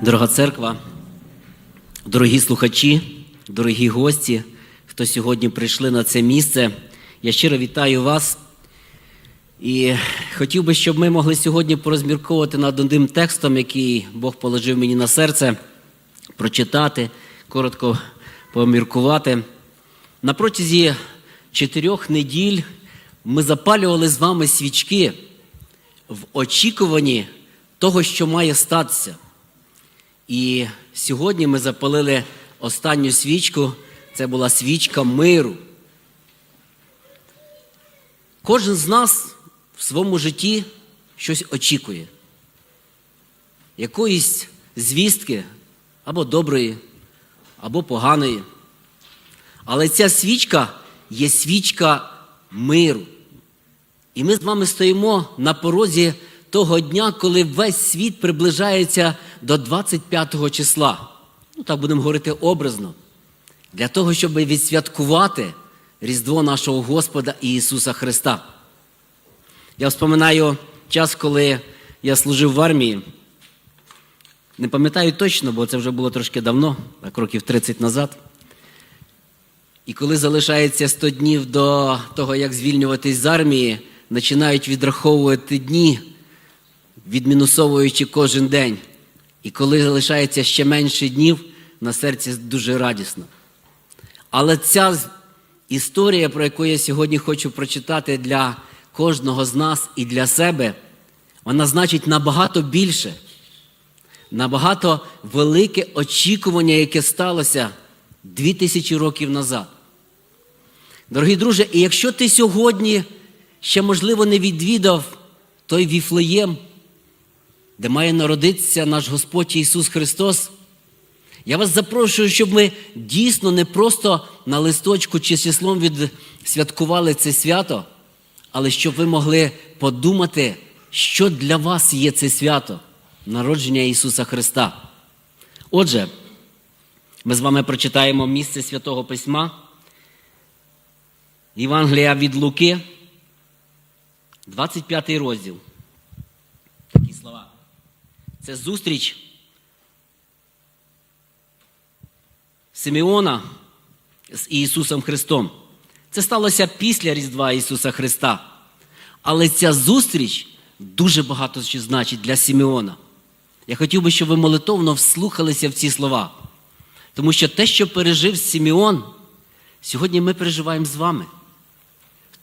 Дорога церква, дорогі слухачі, дорогі гості, хто сьогодні прийшли на це місце, я щиро вітаю вас. І хотів би, щоб ми могли сьогодні порозмірковувати над одним текстом, який Бог положив мені на серце, прочитати, коротко поміркувати. На протязі чотирьох неділь ми запалювали з вами свічки в очікуванні того, що має статися. І сьогодні ми запалили останню свічку. Це була свічка миру. Кожен з нас в своєму житті щось очікує. Якоїсь звістки або доброї, або поганої. Але ця свічка є свічка миру. І ми з вами стоїмо на порозі того дня, коли весь світ приближається до 25 числа. Ну, так будемо говорити образно. Для того, щоб відсвяткувати Різдво нашого Господа Ісуса Христа. Я вспоминаю час, коли я служив в армії. Не пам'ятаю точно, бо це вже було трошки давно, так років 30 назад. І коли залишається 100 днів до того, як звільнюватись з армії, починають відраховувати дні, відмінусовуючи кожен день. І коли залишається ще менше днів, на серці дуже радісно. Але ця історія, про яку я сьогодні хочу прочитати для кожного з нас і для себе, вона значить набагато більше, набагато велике очікування, яке сталося дві тисячі років назад. Дорогі друзі, і якщо ти сьогодні ще, можливо, не відвідав той Віфлеєм, де має народитися наш Господь Ісус Христос, я вас запрошую, щоб ми дійсно не просто на листочку чи числом відсвяткували це свято, але щоб ви могли подумати, що для вас є це свято народження Ісуса Христа. Отже, ми з вами прочитаємо місце Святого Письма. Євангелія від Луки, 25 розділ. Це зустріч Симеона з Ісусом Христом. Це сталося після Різдва Ісуса Христа. Але ця зустріч дуже багато що значить для Симеона. Я хотів би, щоб ви молитовно вслухалися в ці слова. Тому що те, що пережив Симеон, сьогодні ми переживаємо з вами.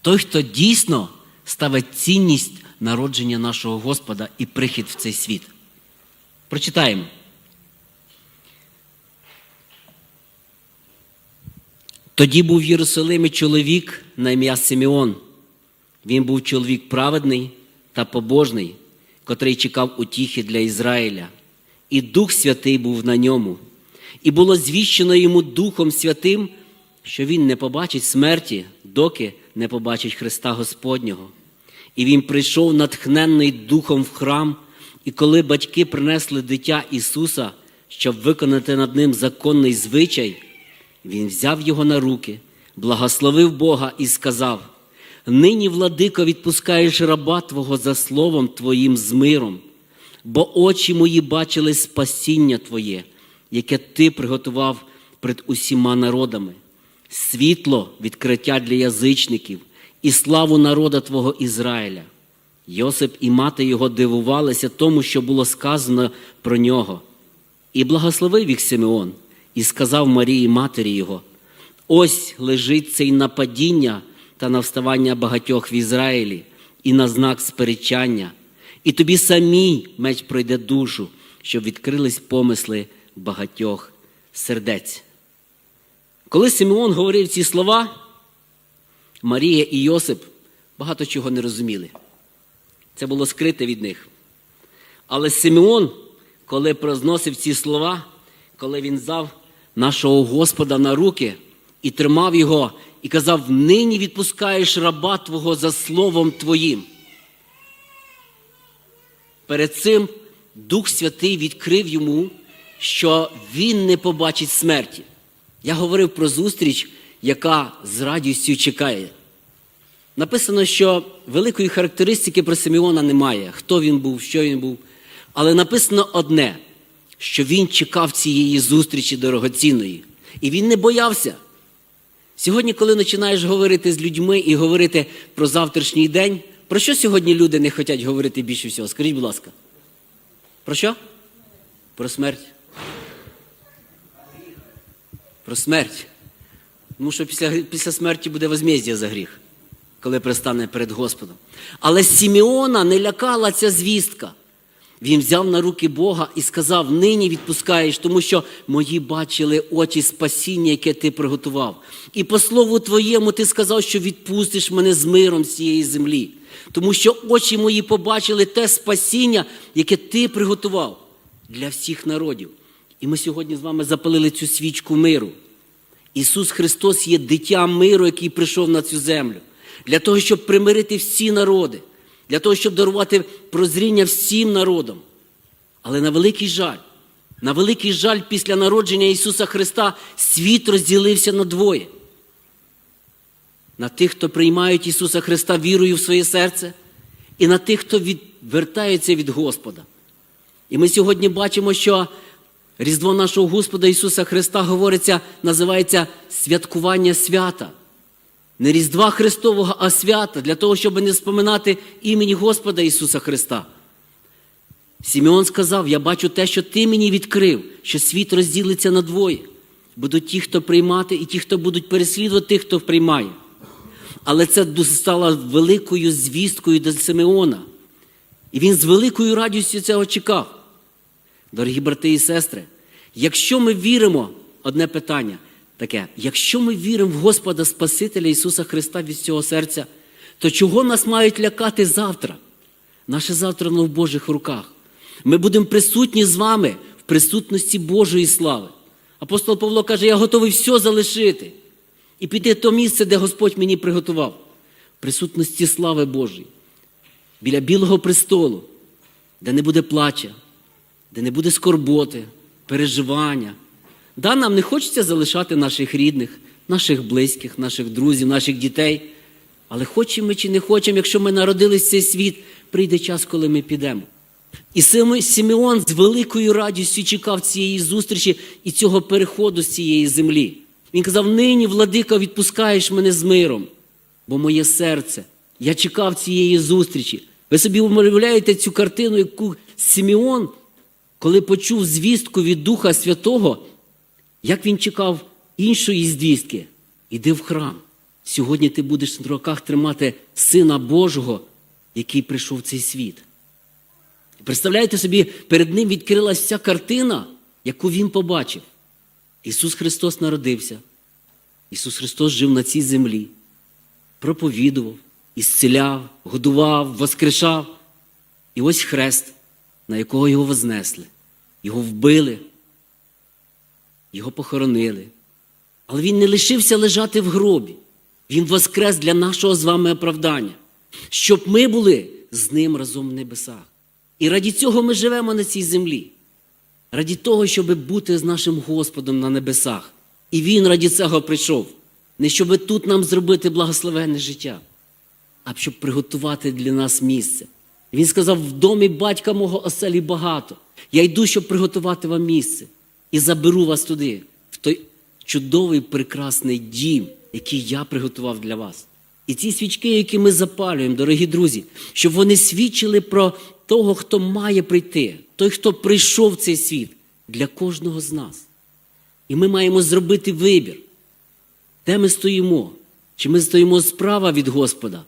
Той, хто дійсно ставить цінність народження нашого Господа і прихід в цей світ. Прочитаємо. Тоді був в Єрусалимі чоловік на ім'я Симеон. Він був чоловік праведний та побожний, котрий чекав утіхи для Ізраїля, і Дух Святий був на ньому. І було звіщено йому Духом Святим, що він не побачить смерті, доки не побачить Христа Господнього. І він прийшов натхненний Духом в храм, і коли батьки принесли дитя Ісуса, щоб виконати над ним законний звичай, він взяв його на руки, благословив Бога і сказав: Нині, владико, відпускаєш раба Твого за словом Твоїм з миром, бо очі мої бачили спасіння Твоє, яке Ти приготував пред усіма народами, світло відкриття для язичників і славу народа Твого Ізраїля. Йосип і мати його дивувалися тому, що було сказано про нього. І благословив їх Симеон, і сказав Марії матері його: ось лежить цей нападіння та на вставання багатьох в Ізраїлі, і на знак сперечання, і тобі самій меч пройде душу, щоб відкрились помисли багатьох сердець. Коли Симеон говорив ці слова, Марія і Йосип багато чого не розуміли. Це було скрите від них. Але Симеон, коли прозносив ці слова, коли він взяв нашого Господа на руки і тримав його, і казав: нині відпускаєш раба Твого за словом Твоїм. Перед цим Дух Святий відкрив йому, що він не побачить смерті. Я говорив про зустріч, яка з радістю чекає. Написано, що великої характеристики про Симеона немає, хто він був, що він був. Але написано одне, що він чекав цієї зустрічі дорогоцінної. І він не боявся. Сьогодні, коли починаєш говорити з людьми і говорити про завтрашній день, про що сьогодні люди не хочуть говорити більше всього? Скажіть, будь ласка. Про що? Про смерть. Про смерть. Тому що після, після смерті буде возмездя за гріх, коли пристане перед Господом. Але Сімеона не лякала ця звістка. Він взяв на руки Бога і сказав: нині відпускаєш, тому що мої бачили очі спасіння, яке ти приготував. І по слову твоєму ти сказав, що відпустиш мене з миром з цієї землі. Тому що очі мої побачили те спасіння, яке ти приготував для всіх народів. І ми сьогодні з вами запалили цю свічку миру. Ісус Христос є дитя миру, який прийшов на цю землю, для того, щоб примирити всі народи, для того, щоб дарувати прозріння всім народам. Але на великий жаль, на великий жаль, після народження Ісуса Христа світ розділився на двоє. На тих, хто приймають Ісуса Христа вірою в своє серце, і на тих, хто відвертається від Господа. І ми сьогодні бачимо, що Різдво нашого Господа Ісуса Христа говориться, називається святкування свята. Не Різдва Христового, а свята, для того, щоб не споминати імені Господа Ісуса Христа. Сімеон сказав: Я бачу те, що ти мені відкрив, що світ розділиться на двоє. Будуть ті, хто приймати, і ті, хто будуть переслідувати тих, хто приймає. Але це стало великою звісткою до Симеона. І він з великою радістю цього чекав. Дорогі брати і сестри, якщо ми віримо, одне питання таке: якщо ми віримо в Господа Спасителя Ісуса Христа від цього серця, то чого нас мають лякати завтра? Наше завтра воно в Божих руках. Ми будемо присутні з вами в присутності Божої слави. Апостол Павло каже: Я готовий все залишити і піти в то місце, де Господь мені приготував, в присутності слави Божої, біля білого престолу, де не буде плача, де не буде скорботи, переживання. Да, нам не хочеться залишати наших рідних, наших близьких, наших друзів, наших дітей. Але хочемо ми чи не хочемо, якщо ми народились в цей світ, прийде час, коли ми підемо. І Симеон з великою радістю чекав цієї зустрічі і цього переходу з цієї землі. Він казав: нині, владика, відпускаєш мене з миром, бо моє серце. Я чекав цієї зустрічі. Ви собі уявляєте цю картину, яку Симеон, коли почув звістку від Духа Святого, як він чекав іншої звістки, іди в храм. Сьогодні ти будеш на руках тримати Сина Божого, який прийшов в цей світ. Представляєте собі, перед ним відкрилася вся картина, яку він побачив. Ісус Христос народився. Ісус Христос жив на цій землі, проповідував, ісціляв, годував, воскрешав. І ось хрест, на якого його вознесли. Його вбили, його похоронили. Але він не лишився лежати в гробі. Він воскрес для нашого з вами оправдання, щоб ми були з ним разом в небесах. І раді цього ми живемо на цій землі. Раді того, щоб бути з нашим Господом на небесах. І Він раді цього прийшов. Не щоб тут нам зробити благословенне життя, а щоб приготувати для нас місце. Він сказав: в домі батька мого оселі багато. Я йду, щоб приготувати вам місце. І заберу вас туди, в той чудовий прекрасний дім, який я приготував для вас. І ці свічки, які ми запалюємо, дорогі друзі, щоб вони свідчили про того, хто має прийти, той, хто прийшов в цей світ для кожного з нас. І ми маємо зробити вибір, де ми стоїмо, чи ми стоїмо справа від Господа,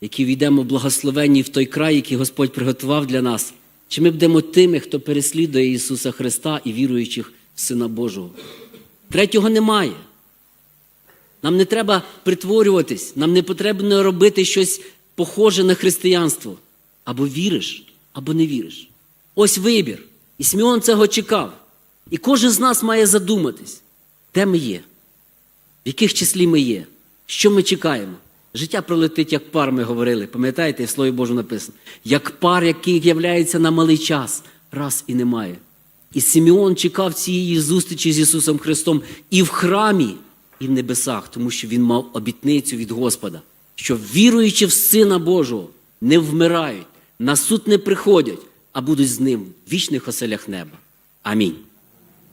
які війдемо благословенні в той край, який Господь приготував для нас, чи ми будемо тими, хто переслідує Ісуса Христа і віруючих в Сина Божого. Третього немає. Нам не треба притворюватись, нам не потрібно робити щось похоже на християнство. Або віриш, або не віриш. Ось вибір. І Сімеон цього чекав. І кожен з нас має задуматись, де ми є, в яких числі ми є, що ми чекаємо. Життя пролетить, як пар, ми говорили. Пам'ятаєте, в Слові Божу написано, як пар, який являється на малий час, раз і немає. І Симеон чекав цієї зустрічі з Ісусом Христом і в храмі, і в небесах, тому що він мав обітницю від Господа, що віруючи в Сина Божого, не вмирають, на суд не приходять, а будуть з ним в вічних оселях неба. Амінь.